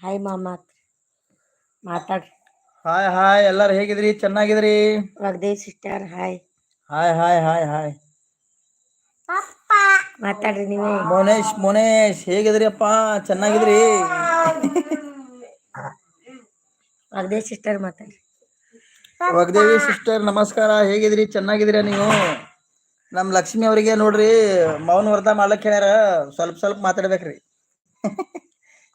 Hi ಮಾಮ. ಮಾತಾಡ್ರಿ hi hi ಎಲ್ಲಾರು ಹೇಗಿದ್ರಿ? ಚೆನ್ನಾಗಿದ್ರಿ? ವಗದೇ sister hi hi hi hi hi ಮಾತಾಡ್ರಿ ನೀವು. ಮೋನೇಶ್ ಮೋನೇಶ್ ಹೇಗಿದ್ರಿ ಅಪ್ಪ ಚೆನ್ನಾಗಿದ್ರಿ? ವಗದೇ ಸಿಸ್ಟರ್ ಮಾತಾಡ್ರಿ. ವಗ್ದೇವಿ ಸಿಸ್ಟರ್ ನಮಸ್ಕಾರ. ಹೇಗಿದ್ರಿ? ಚೆನ್ನಾಗಿದ್ರಿ ನೀವು? ನಮ್ ಲಕ್ಷ್ಮಿ ಅವರಿಗೆ ನೋಡ್ರಿ ಮೌನ ವ್ರತ ಮಾಡ್ಲಕ್ ಹೇಳ್ಯಾರ. ಸ್ವಲ್ಪ ಸ್ವಲ್ಪ ಮಾತಾಡ್ಬೇಕ್ರಿ.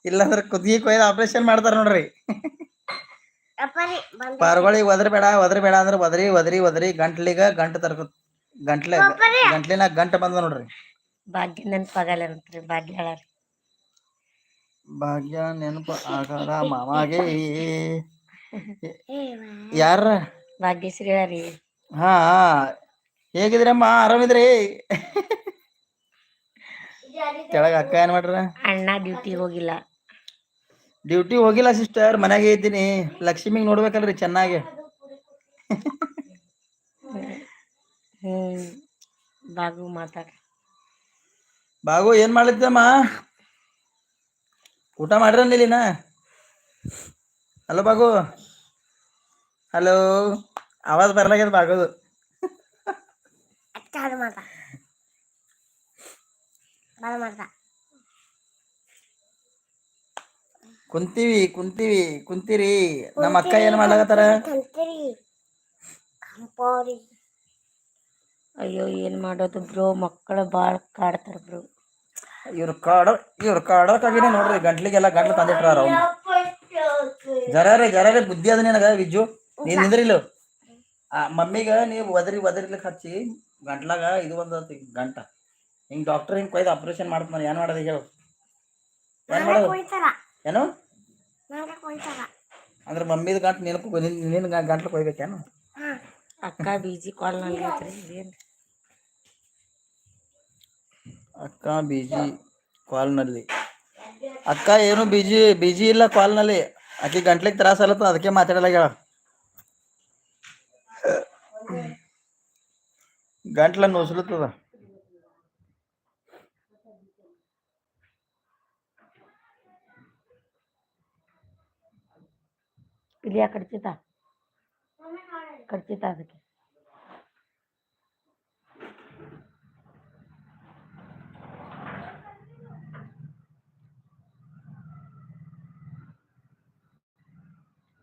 ಇಲ್ಲಾಂದ್ರ ಕುದಿಗೆ ಕೊಯ್ದು ಆಪರೇಷನ್ ಮಾಡ್ತಾರ ನೋಡ್ರಿ. ಪಾರ್ಗಳಿಗೆ ಒದ್ರ ಬೇಡ ಒದ್ರ ಬೇಡ ಅಂದ್ರ ಒದರಿ ಒದರಿ ಒದ್ರಿ ಗಂಟ್ಲಿಗ ಗಂಟ ತರ್ಕ ಗಂಟ್ಲೆ ಗಂಟ್ಲಿನ ಗಂಟ ಬಂದ ನೋಡ್ರಿ. ಭಾಗ್ಯ ನೆನಪಾಗಲ್ಲ ಭಾಗ್ಯ ಭಾಗ್ಯ ನೆನಪು ಆಗಲ್ಲ ಮಾಮಾಗೆ. ಯಾರ? ಭಾಗ್ಯಶ್ರೀ ಹೇಳಾರಿ. ಹಾ ಹೇಗಿದ್ರಮ್ಮ? ಆರಾಮಿದ್ರಿ? ಕೆಳಗ ಅಕ್ಕ ಏನ್ ಮಾಡ್ರ ಅಣ್ಣ ಡ್ಯೂಟಿ ಹೋಗಿಲ್ಲ. ಡ್ಯೂಟಿ ಹೋಗಿಲ್ಲ ಸಿಸ್ಟರ್ ಮನೆಗೆ ಇದ್ದೀನಿ. ಲಕ್ಷ್ಮಿಗೆ ನೋಡ್ಬೇಕಲ್ರಿ ಚೆನ್ನಾಗಿ. ಬಾಗು ಮಾತಾಡ. ಬಾಗು ಏನ್ ಮಾಡ್ಲಿದ್ದಮ್ಮ ಊಟ ಮಾಡ್ರನ್ನಿಲ್ಲಿನ ಹಲೋ ಬಾಗು ಹಲೋ ಆವಾಜ್ ಬರ್ಲಾಗ್ಯದ ಬಾಗೋದು ಕುಂತೀವಿ ಕುಂತೀವಿ ಕುಂತೀರಿ. ನಮ್ಮ ಅಕ್ಕ ಏನ್ ಮಾಡ್ಲಾಕತ್ತಾರ? ಅಯ್ಯೋ ಏನ್ ಮಾಡೋದು ಬ್ರೋ? ಮಕ್ಕಳು ಬಾಳ್ ಕಾಡ್ತಾರ ಬ್ರೋ. ಇವ್ರ ಕಾಡ ಇವ್ರ ಕಾಡೋಕಾಗಿನೇ ನೋಡ್ರಿ ಗಂಟ್ಲಿಗೆಲ್ಲ ಗಂಟ್ಲು ತಂದಿಟ್ರಾರ ಅವ್ನು. ಜರಾರೆ ಜರಾರೆ ಬುದ್ಧಿ ಅದ ನಿನಗ ವಿಜ್ಜು? ನೀನ್ ನಿಂದ್ರಿಲ್ಲ? ಆ ಮಮ್ಮಿಗ ನೀವು ಒದರಿ ಒದರಿಲಿಕ್ಕೆ ಹಚ್ಚಿ ಗಂಟ್ಲಾಗ ಇದು ಬಂದತಿ ಗಂಟ. ಹಿಂಗ್ ಡಾಕ್ಟರ್ ಹಿಂಗ್ ಕೊಯ್ದು ಆಪರೇಷನ್ ಮಾಡ್ತಾನ ಏನ್ ಮಾಡೋದು ಹೇಳು? ಏನ್ ಮಾಡೋದು? ಏನು? ಅಂದ್ರೆ ಮಮ್ಮಿದ ಗಂಟ್ ನಿನಕು ನಿನ್ನ ಗಂಟ್ಲು ಕೊಯ್ಬೇಕೇನು? ಅಕ್ಕ ಬೀಜಿ ಕಾಲ್ ಏನ್ ಅಕ್ಕ ಬೀಜಿ ಕಾಲ್ನಲ್ಲಿ ಅಕ್ಕ ಏನು ಬಿಜಿ ಬಿಜಿ ಇಲ್ಲ ಕಾಲ್ನಲ್ಲಿ ಅಕ್ಕಿ ಗಂಟ್ಲಿಗೆ ತ್ರಾಸ ಅಲ್ಲತ್ತ ಅದಕ್ಕೆ ಮಾತಾಡಲ್ಲ ಮಾತಾಡಲಾಗ್ಯಾಳ ಗಂಟ್ಲ ನುಸ್ಲತ್ತದ ಇಲ್ಲಿ ಕಡ್ಚಿತ ಕಡ್ಚಿತ ಅದಕ್ಕೆ.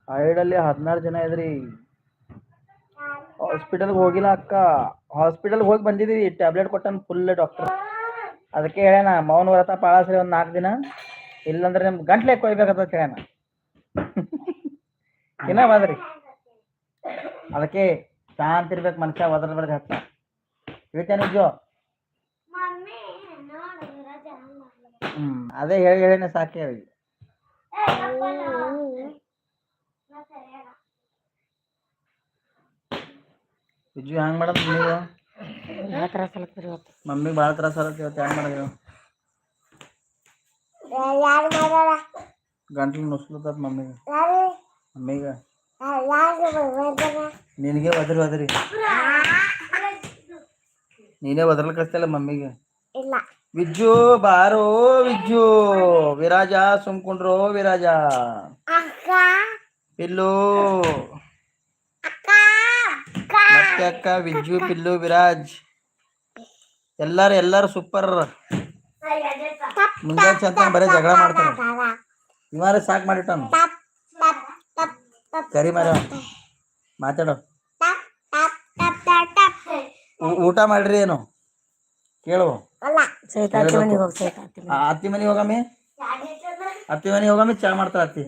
ಐಡಲ್ಲಿ ಹದಿನಾರು ಜನ ಇದ್ರಿ. ಹಾಸ್ಪಿಟಲ್ಗೆ ಹೋಗಿಲ್ಲ ಅಕ್ಕ. ಹಾಸ್ಪಿಟಲ್ಗೆ ಹೋಗಿ ಬಂದಿದೀವಿ. ಟ್ಯಾಬ್ಲೆಟ್ ಕೊಟ್ಟನ್ ಫುಲ್ ಡಾಕ್ಟರ್ ಅದಕ್ಕೆ ಹೇಳ್ಯಾನ, ಮೌನ ವ್ರತ ಪಾಳಸ್ರಿ ಒಂದು ನಾಲ್ಕು ದಿನ. ಇಲ್ಲಂದ್ರೆ ನಿಮ್ಗೆ ಗಂಟ್ಲೆ ಕೊಯ್ಬೇಕಂತ ಹೇಳ್ಯಾನ. ಇನ್ನ ಬದ್ರಿ ಅದಕ್ಕೆ ಶಾಂತ ಇರ್ಬೇಕು ಮನುಷ್ಯ ಒದ್ರ ಬರ್ದು ಹತ್ತ ಹೇಳ್ತೇನೆ ನಿಜ ಹ್ಮ್ ಅದೇ ಹೇಳಿ ಹೇಳಿನ ಸಾಕೆ ಅವ್ರಿಗೆ ವಿಜು ಹ್ಯಾಂಗ್ ಮಾಡದ್ ನೀವು? ಮಮ್ಮಿಗೆ ಭಾಳ ತ್ರಾಸ ಆಗತ್ತೆ ಇವತ್ತು ಹ್ಯಾಂಗ್ ಮಾಡೋದು ಗಂಟ್ಲು ನುಸ್ಲತ್ತದ ಮಮ್ಮಿಗೆ. ಮಮ್ಮಿಗೆ ನಿನಗೆ ಒದ್ರಿ ಒದ್ರಿ. ನೀನೇ ಒದರ್ಲಿ ಕಳಿಸ್ತಲ್ಲ ಮಮ್ಮಿಗೆ? ವಿಜ್ಜು ಬಾರೋ ವಿಜ್ಜು. ವಿರಾಜ ಸುಮ್ಕೊಂಡ್ರೋ ವಿರಾಜ. ಪಿಲ್ಲು. ಮತ್ತೆ ಅಕ್ಕ ವಿಜ್ಜು ಪಿಲ್ಲು ವಿರಾಜ್. ಎಲ್ಲಾರು ಎಲ್ಲಾರು ಸೂಪರ್ ಮುಂಜಾನೆ ಚಂತ ಬರೀ ಜಗಳ ಮಾಡ್ತಾರೆ. ಇವಾರ ಸಾಕ್ ಮಾಡಿಟ್ಟಾನ. ಕರಿ ಮರ ಮಾತಾಡೋ. ಊಟ ಮಾಡ್ರಿ ಏನು? ಕೇಳು. ಅತ್ತಿ ಮನೆ ಹೋಗಮ್ಮಿ? ಅತ್ತಿ ಮನಿ ಹೋಗಮ್ಮಿ ಚಾ ಮಾಡ್ತಾರ ಅತ್ತಿ.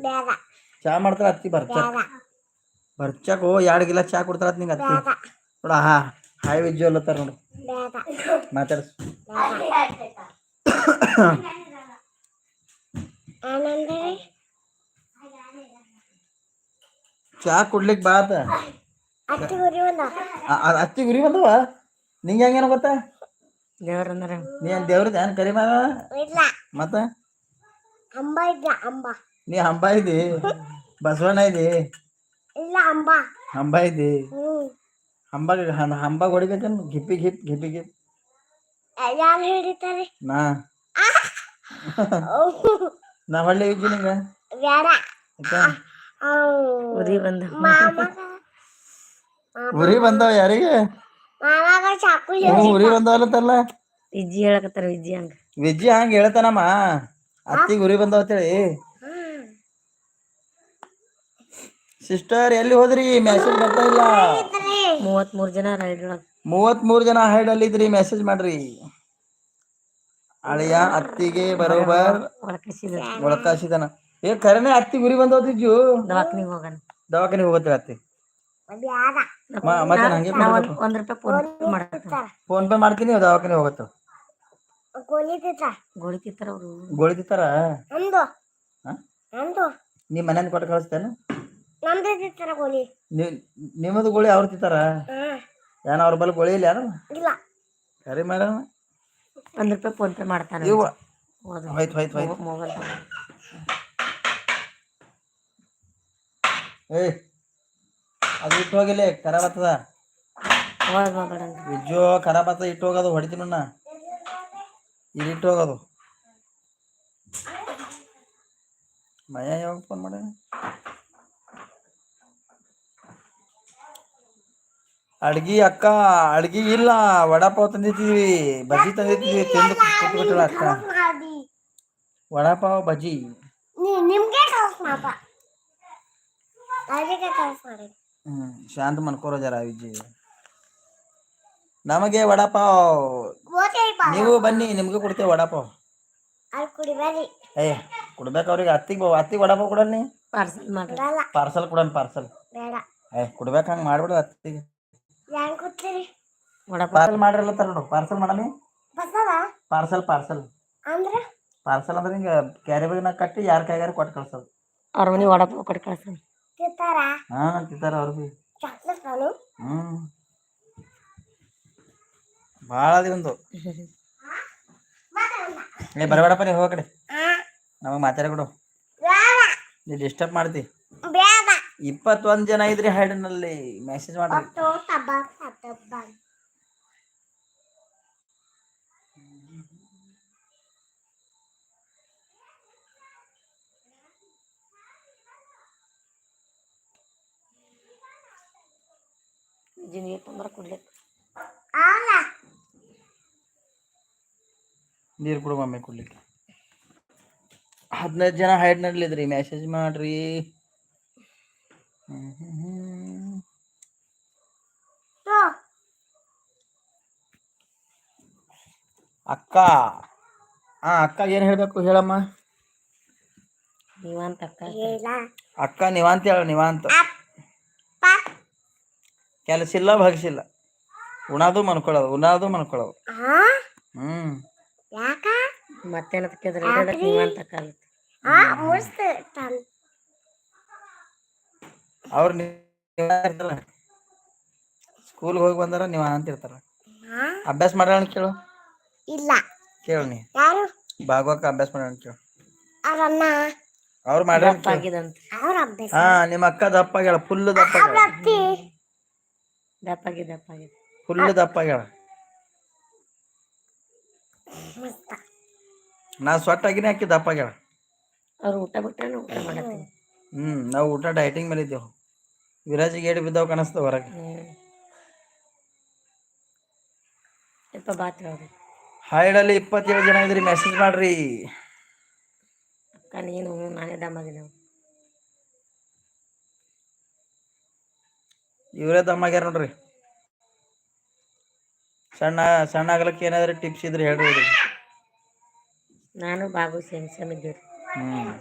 ಚಾ ಮಾಡ್ತಾರ ಅತ್ತಿ ಬರ್ಚ ಬರ್ಚಕ್ ಓ ಎರಡು ಗಿಲಾಸ್ ಚಾ ಕೊಡ್ತಾರ ಅತ್ ನಿಂಗೆ ಅತ್ತಿ. ನೋಡ ಹಾ ಹಾಯ್ ವಿಜ್ಜು ಅಲ್ಲತ್ತಾರ ನೋಡು. ಮಾತಾಡ್ಸ್ ಚಾ ಕುಡ್ಲಿಕ್ ಬಾ ಆತ. ಆ- ಆ- ಅತ್ತಿ ಗುರಿ ಬಂದವ? ನಿಂಗೆ ಹೆಂಗೇನು ಗೊತ್ತಾ? ದೇವ್ರಂದ್ರ ನೀ ಏನ್ ದೇವ್ರದ ಏನ್ ಕರಿ ಮಗ ಮತ್ತ? ಅಂಬ ಇದ್ದ ಅಂಬ. ನೀ ಹಂಬ ಇದ್ದಿ? ಬಸವಣ್ಣ ಇದ್ದಿ? ಇಲ್ಲ ಅಂಬ. ಹಂಬ ಇದ್ದಿ? ಹ್ಮ್ ಹಂಬ ಹಂಬ ಹೊಡಿಬೇಕನ್? ಗಿಪ್ಪಿ ಗಿಪ್ ಗಿಪ್ಪಿ ಗಿಪ್ ಯಾರು ಹಿಡಿತಾರೆ ನಾ. ನಾ ಹೊಳ್ಳಿ ಇದ್ದೀನಿ ಬೇಡ? ಉರಿ ಬಂದ ಉರಿ ಬಂದವ ಯಾರಿಗೆ? ಉರಿ ಬಂದಾವಲ್ಲತ್ತಲ್ಲ ವಿಜ್ಜಿ ಹೇಳಕತ್ತಾರ ವಿಜ್ಜಿ ಹಂಗ. ವಿಜ್ಜಿ ಹಂಗ ಹೇಳ್ತಾನಮ್ಮ. ಅತ್ತಿಗೆ ಉರಿ ಬಂದಾವ ಅಂತೇಳಿ. ಸಿಸ್ಟರ್ ಎಲ್ಲಿ ಹೋದ್ರಿ? ಮೆಸೇಜ್ ಬರ್ತಾ ಇಲ್ಲ. ಮೂವತ್ತ್ ಮೂರ್ ಜನ ರೈಡ್ ಒಳಗ. ಮೂರ್ ಜನ ಹೈಡ್ ಅಲ್ಲಿ ಇದ್ರಿ ಮೆಸೇಜ್ ಮಾಡ್ರಿ. ಅಳಿಯ ಅತ್ತಿಗೆ ಬರೋಬರ್ ಒಳಕಸಿದ ಒಳಕಾಸಿದನ. ಏ ಖರೇನೆ ಅತ್ತಿ ಗುರಿ ಬಂದೋದಿಜ್ಜು ದವಾಖಾನಿಗ್ ಹೋಗಣ. ದವಾಖಾನೆ ಹೋಗತ್ತೆ ಅತ್ತಿ? ಮತ್ತೆ ಹಂಗೆ ಒಂದ್ ರೂಪಾಯಿ ಫೋನ್ ಪೇ ಫೋನ್ ಪೇ ಮಾಡ್ತೀನಿ ದವಾಖಾನೆ ಹೋಗತ್ತ ಗೋಳಿ ತಿತ್ತಾರ ಅವ್ರು. ಗೋಳಿ ತಿತ್ತಾರ ನೀ ಮನೆಯಿಂದ ಕೊಟ್ಟು ಕಳಿಸ್ತೇನೆ ನಿಮ್ಮದು ಗೋಳಿ ಅವ್ರು ತಿಂತಾರ? ಹ್ಮ್ ಏನ ಅವ್ರ ಬಲ್ ಗೋಳಿ ಇಲ್ಲ ಯಾರು? ಇಲ್ಲ. ಸರಿ ಮೇಡಮ್. ಒಂದ್ ರೂಪಾಯಿ ಫೋನ್ ಪೇ ಹೋದ ಹೋಯ್ತು ಹೋಯ್ತು ಹೋಯ್ತು. ಮೊಬೈಲ್ ಏಯ್ ಅದು ಇಟ್ಟು ಹೋಗಿಲ್ಲ ಖರಾಬ್ ಆಗ್ತದ ವಿಜ್ಜು ಖರಾಬ್ ಆಗ್ತದ ಇಟ್ಟು ಹೋಗೋದು ಹೊಡಿತೀನಿ ನಾ. ಇಲ್ಲಿ ಇಟ್ಟು ಹೋಗೋದು. ಮಯ ಯಾವಾಗ ಫೋನ್ ಮಾಡ? ಅಡ್ಗಿ ಅಕ್ಕ ಅಡ್ಗಿ ಇಲ್ಲ ವಡಾಪಾವ್ ತಂದಿದ್ದೀವಿ ಬಜ್ಜಿ ತಂದಿದ್ದೀವಿ ತಿಂದು ಕೂತ್ಬಿಟ್ಟಳ ಅಕ್ಕ. ವಡಾಪಾವ್ ಬಜ್ಜಿ. ನಿಮ್ಗೆ ಕಳ್ಸ್ ಮಾಪ ಅದಕ್ಕೆ ಕಳ್ಸ್ ಮಾಡಿ ಹ್ಮ್ ಶಾಂತ ಮನ್ಕೋರ ಜರ ವಿಜಿ. ನಮಗೆ ವಡಾಪಾವ್. ನೀವು ಬನ್ನಿ ನಿಮ್ಗೆ ಕೊಡ್ತೇವೆ ವಡಾಪಾವ್. ಏ ಕೊಡ್ಬೇಕು ಅವ್ರಿಗೆ. ಅತ್ತಿಗೆ ಅತ್ತಿಗೆ ವಡಾಪಾವ್ ಕೊಡಲ್ಲ ನೀ? ಪಾರ್ಸಲ್ ಬಿಡಲ್ಲ ಪಾರ್ಸಲ್ ಕೊಡನ್ ಪಾರ್ಸಲ್. ಬೇಡ. ಏ ಕೊಡ್ಬೇಕು ಹಂಗೆ ಮಾಡ್ಬಿಡು ಅತ್ತಿಗೆ. ಕೂತೀರಿ ವಡಾಪಾವ್. ಪಾರ್ಸಲ್ ಮಾಡಿರಲ್ಲ ನೋಡು. ಪಾರ್ಸಲ್ ಮಾಡಲಿ ಪಾರ್ಸಲ್ ಪಾರ್ಸಲ್. ಅಂದ್ರೆ? ಪಾರ್ಸಲ್ ಅಂದ್ರೆ ಹಿಂಗೆ ಕ್ಯಾರಿ ಬ್ಯಾಗ್ನಾಗ ಕಟ್ಟಿ ಯಾರ ಕೈಗಾರ ಕೊಟ್ಟು ಕಳ್ಸೋದು. ಅವ್ರ ಮನೆ ವಡಾಪಾವ್ ಕೊಟ್ಟು ಕಳ್ಸ ತಿಂತಾರ ಹಾ ತಿಂತಾರ ಅವ್ರು ನಾನು ಹ್ಮ್. ಭಾಳ ಅದಿವಂದು ಏ ಬರಬೇಡಪ್ಪ ನೀ ಹೋಗ ಕಡೆ. ನಮಗೆ ಮಾತಾಡ ಕೊಡು ನೀ ಡಿಸ್ಟರ್ಬ್ ಮಾಡ್ತಿ. ಇಪ್ಪತ್ತೊಂದ್ ಇಪ್ಪತ್ತೊಂದು ಜನ ಇದ್ರಿ ಹೈಡ್ನಲ್ಲಿ ಮೆಸೇಜ್ ಮಾಡ್ರಿ. ನೀರು ತೊಂದ್ರೆ ಕುಡ್ಲಿಕ್ಕೆ ನೀರು ಕೊಡು ಮಮ್ಮಿ ಕುಡ್ಲಿಕ್ಕೆ. ಹದಿನೈದು ಜನ ಹೈಡ್ ನಡ್ಲಿದ್ರಿ ಮೆಸೇಜ್ ಮಾಡ್ರಿ. ಅಕ್ಕ ಆ ಅಕ್ಕ ಏನು ಹೇಳಬೇಕು ಹೇಳಮ್ಮ? ನೀವಂತ ಅಕ್ಕ. ಅಕ್ಕ ನಿವಾಂತ ಹೇಳ ನಿವಾಂತ. ಕೆಲಸ ಇಲ್ಲ ಭಗಿಸಿಲ್ಲ ಉಣಾದು ಮನ್ಕೊಳ್ಳೋದು ಉಣಾದು ಮನ್ಕೊಳ್ಳೋದು ಹ್ಮ್. ಯಾಕ? ಮತ್ತೇನದ ಕೇಳಿದ್ರೆ ನೀವಂತ ತನ್. ಅವ್ರು ಇರ್ತಾರ ಸ್ಕೂಲ್ಗೆ ಹೋಗಿ ಬಂದಾರ ನೀವ ಅಂತ ಇರ್ತಾರ ಹಾ? ಅಭ್ಯಾಸ ಮಾಡೋಣ ಕೇಳು. ಇಲ್ಲ. ಕೇಳು ನೀ. ಯಾರು? ಭಾಗವಕ ಅಭ್ಯಾಸ ಮಾಡೋಣ ಕೇಳು. ಅವ್ರನ್ನ? ಅವ್ರು ಕೇಳು. ಅವ್ರ ಅಭ್ಯಾಸ? ಹಾ ನಿಮ್ಮ ಅಕ್ಕ ಹೇಳ ಫುಲ್ ದಪ್ಪ ದಪ್ಪಾಗಿ ದಪ್ಪಾಗಿದೆ ಫುಲ್ ದಪ್ಪಾಗ್ಯಾಳ ನಾ ಸೊಟ್ಟಾಗಿನೇ ಅಕ್ಕಿ ದಪ್ಪಾಗ್ಯಾಳ ಅವ್ರು ಊಟ ಬಿಟ್ರೆ ಊಟ ಮಾಡತ್ತೀನಿ ಹ್ಮ್ ನಾವು ಊಟ ಡೈಟಿಂಗ್ ಮೇಲೆ ಇದ್ದೇವು. ವಿರಾಜಿಗೆ ಏಡಿ ಬಿದ್ದಾವ ಕಾಣಿಸ್ತಾವ ಹೊರಗೆ. ಸ್ವಲ್ಪ ಬಾತ್ ಹೇಳ್ರಿ ಹಾಯ್ಡಲ್ಲಿ ಇಪ್ಪತ್ತೇಳು ಜನ ಇದ್ರಿ ಮೆಸೇಜ್ ಮಾಡ್ರಿ. ಅಕ್ಕ ನೀನು ನಾನೇ ದಮ್ಮಾಗಿದ್ದೇವೆ ಇವರೇ ದಮ್ಮಾಗ್ಯಾರ ನೋಡ್ರಿ. ಸಣ್ಣ ಸಣ್ಣ ಆಗಲಕ್ಕೆ ಏನಾದ್ರೂ ಟಿಪ್ಸ್ ಇದ್ರೆ ಹೇಳ್ರಿ. ನಾನು ಬಾಬು ಸೇಮ್ ಸೇಮ್ ಇದ್ದೀರಿ ಹ್ಮ್.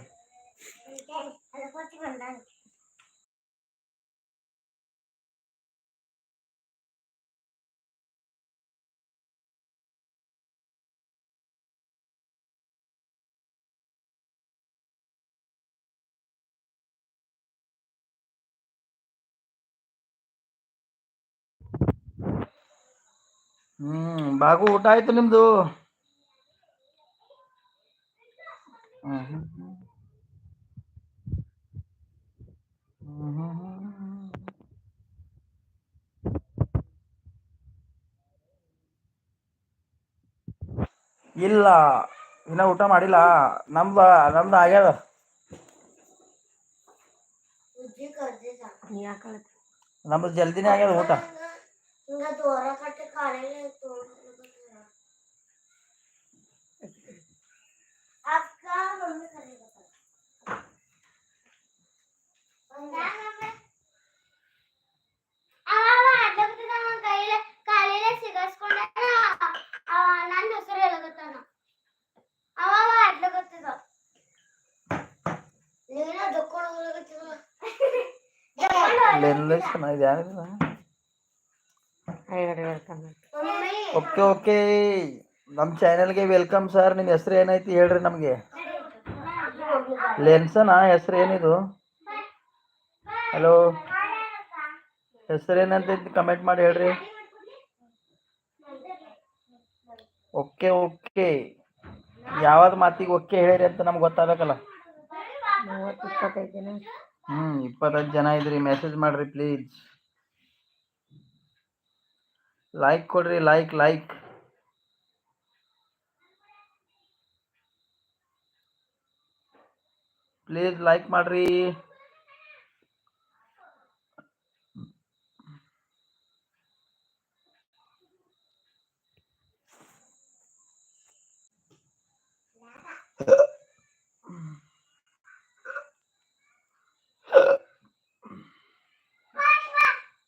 ಹ್ಮ್ ಬಾಗು ಊಟ ಆಯ್ತು ನಿಮ್ದು. ಇಲ್ಲ ಇನ್ನ ಊಟ ಮಾಡಿಲ್ಲ. ನಮ್ದ ನಮ್ದು ಆಗ್ಯದ. ನಮ್ದು ಜಲ್ದಿನೇ ಆಗ್ಯದ ಊಟ. ఇంకా దూర కట్ట కాలేదు అక్క మమ్మీ కర్రీ ಲೆನ್ಲೆಸ್ ಚೆನ್ನಾಗಿದೆ ಯಾರಿಲ್ಲ ಕೈಗಡೆ ವೆಲ್ಕಮ್ ಓಕೆ ಓಕೆ. ನಮ್ಮ ಚಾನೆಲ್ಗೆ ವೆಲ್ಕಮ್ ಸರ್ ನಿಮ್ಮ ಹೆಸರು ಏನೈತಿ ಹೇಳ್ರಿ ನಮಗೆ? ಲೆನ್ಸನಾ ಹೆಸರು ಏನಿದು? ಹಲೋ? ಹೆಸರು ಏನಂತೈತಿ ಕಮೆಂಟ್ ಮಾಡಿ ಹೇಳ್ರಿ. Okay okay. ಯಾವ್ದು ಮಾತಿಗೆ ಓಕೆ ಹೇಳಿರಿ ಅಂತ ನಮ್ಗೆ ಗೊತ್ತಾಗಬೇಕಲ್ಲ? ಹ್ಞೂ ಇಪ್ಪತ್ತೈದು ಜನ. ಇದ್ರಿ. ಮೆಸೇಜ್ ಮಾಡಿರಿ ಪ್ಲೀಸ್ ಲೈಕ್ ಕೊಡ್ರಿ ಲೈಕ್ ಲೈಕ್ ಪ್ಲೀಸ್ ಲೈಕ್ ಮಾಡ್ರಿ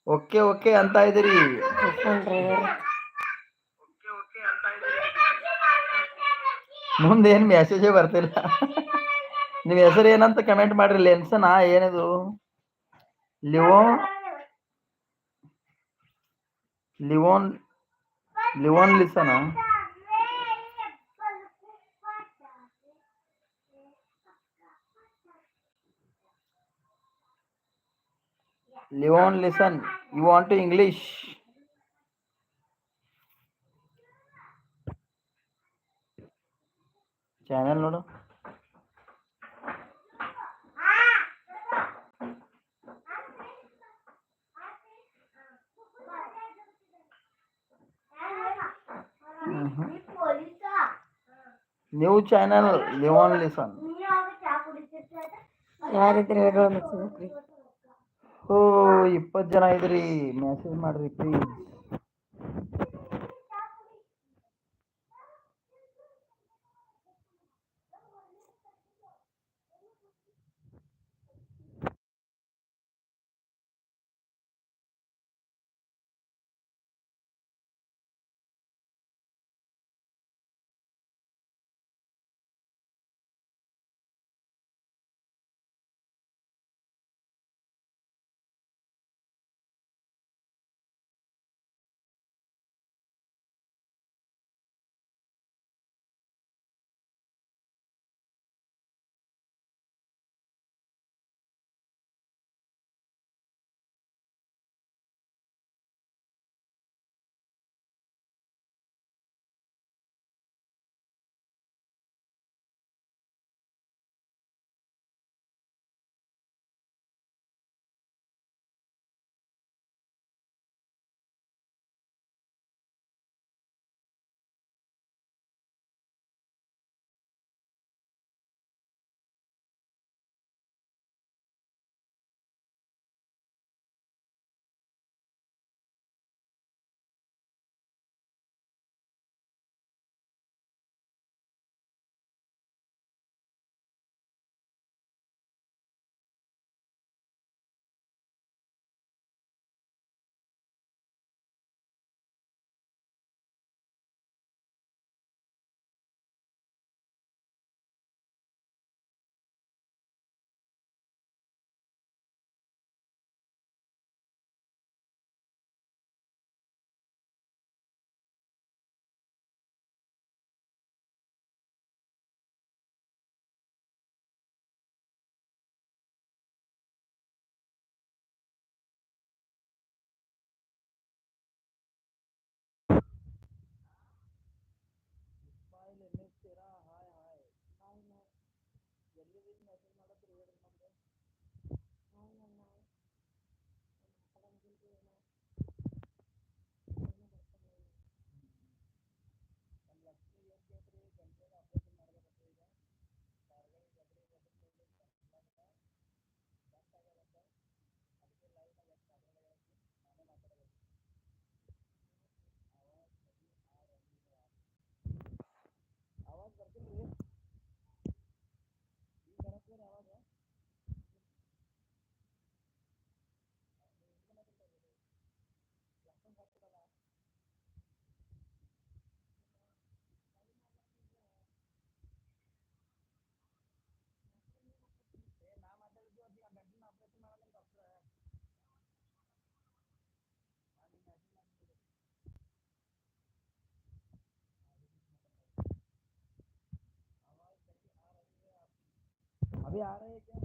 ಓಕೆ ಓಕೆ ಅಂತ ಇದ್ದೀರಿ. ಮುಂದೆ ಏನು ಮೆಸೇಜೇ ಬರ್ತಿಲ್ಲ. ನಿಮ್ಮ ಹೆಸರು ಏನಂತ ಕಮೆಂಟ್ ಮಾಡ್ರಿ ಲೆನ್ಸನಾ ಏನಿದು? ಲಿವೋನ್ ಲಿವೋನ್ ಲಿವೋನ್ ಲಿಸನಾ Livon listen you want to English channel ನೋಡು ನ್ಯೂ ಚಾನೆಲ್ ಲಿವೋನ್ ಲಿಸನ್ ಯಾರಿದ್ರೆ ಹೇಳೋ ಮೆಸೇಜ್ ಓ ಇಪ್ಪತ್ತು ಜನ ಇದ್ರಿ ಮೆಸೇಜ್ ಮಾಡ್ರಿ ಪ್ಲೀಸ್ अभी आ रहे हैं क्या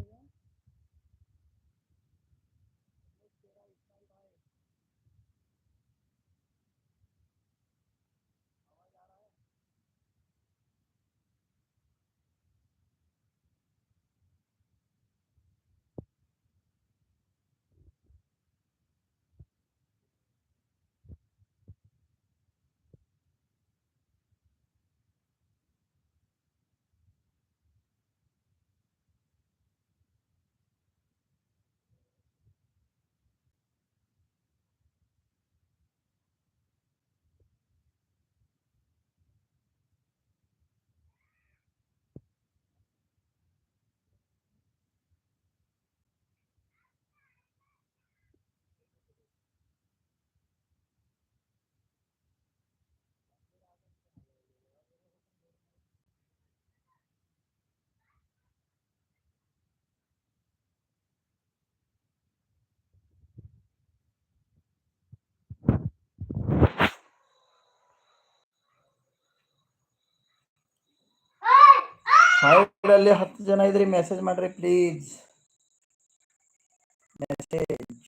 ಅಲ್ಲಿ ಹತ್ತು ಜನ ಇದ್ರಿ ಮೆಸೇಜ್ ಮಾಡ್ರಿ ಪ್ಲೀಸ್ ಮೆಸೇಜ್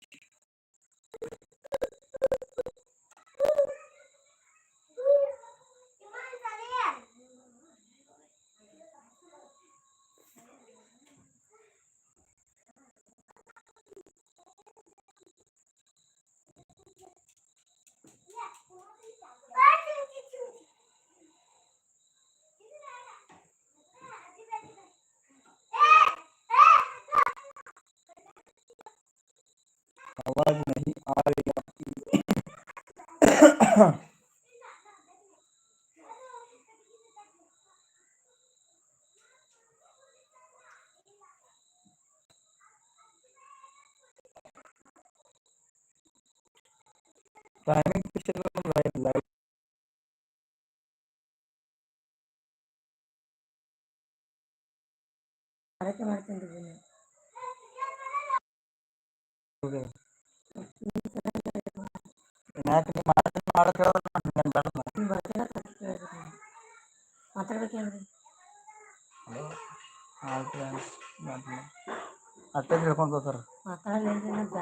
ಮಾತಾಡ್ಬೇಕೇನ್ರಿ ಮಾಡ್ಕೊಂಡಿದ್ದೀನಿ. ಆಯ್ತು ಅಟ್ಟೆ ತಿಳ್ಕೊಂಡು ಹೋಗ್ತಾರ. ಮಾತಾಡಲ್ಲ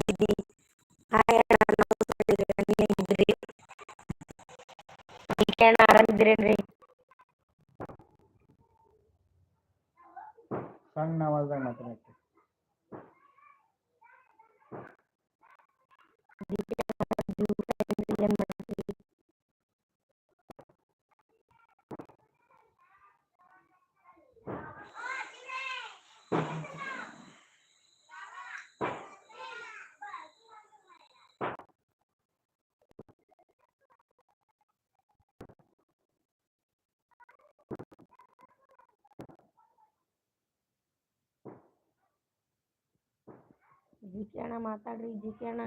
ಜಿ ಕೆ ಅಣ್ಣ ಮಾತಾಡ್ರಿ ಜಿ ಕೆ ಅಣ್ಣ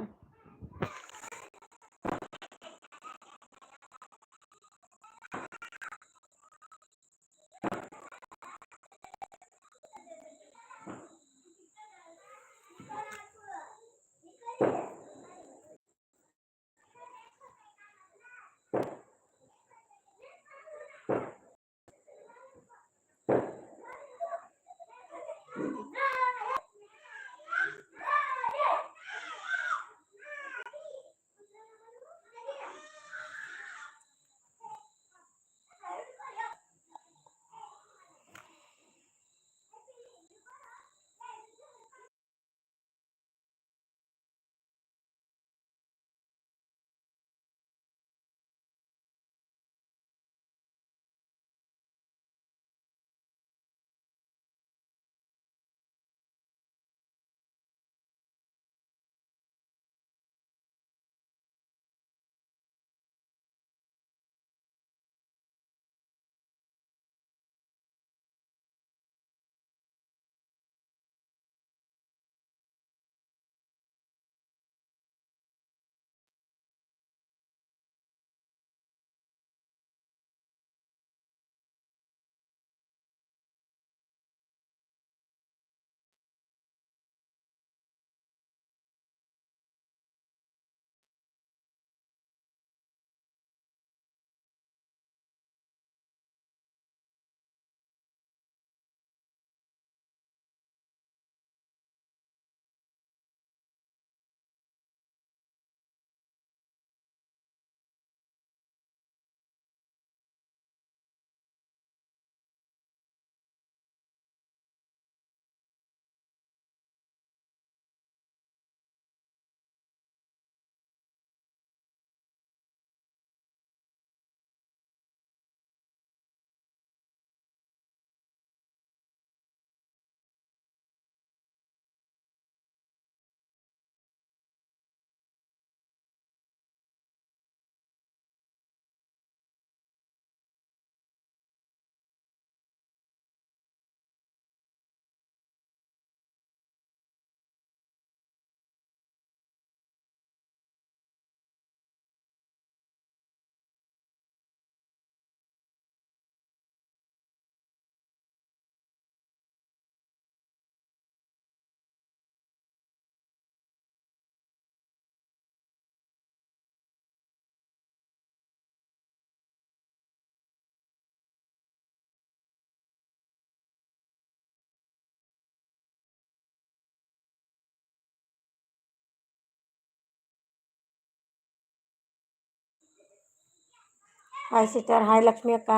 ಹಾಯ್ ಸಿಸ್ಟರ್ ಹಾಯ್ ಲಕ್ಷ್ಮಿ ಅಕ್ಕ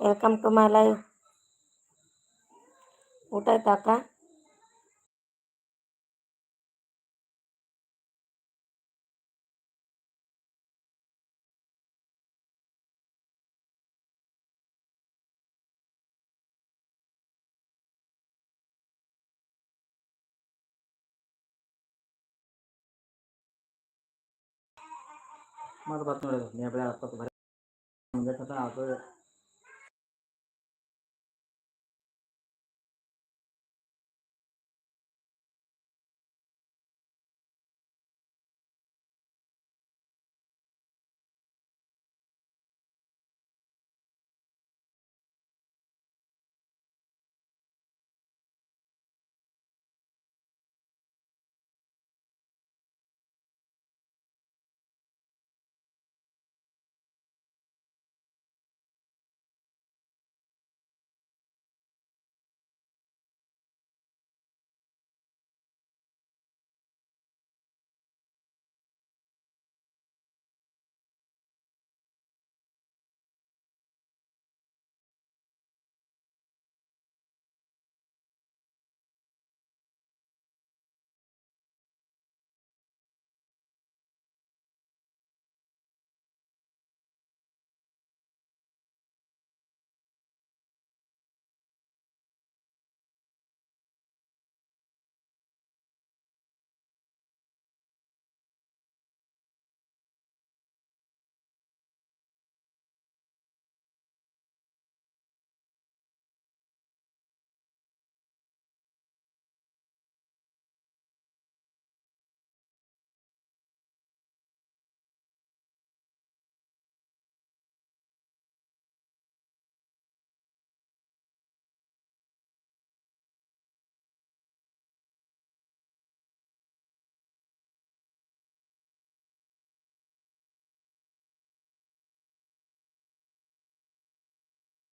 ವೆಲ್ಕಮ್ ಟು ಮೈ ಲೈವ್ ಊಟ ಆಯ್ತಾ ಅಕ್ಕ ಮತ್ತೆ ಬರ್ತೀನಿ ನೋಡಿ ನೀವು ಬೆಳೆ ಹತ್ತತ್ತು ಬರೀ ಮುಂದೆ ಸತ ಆಗ್ತದೆ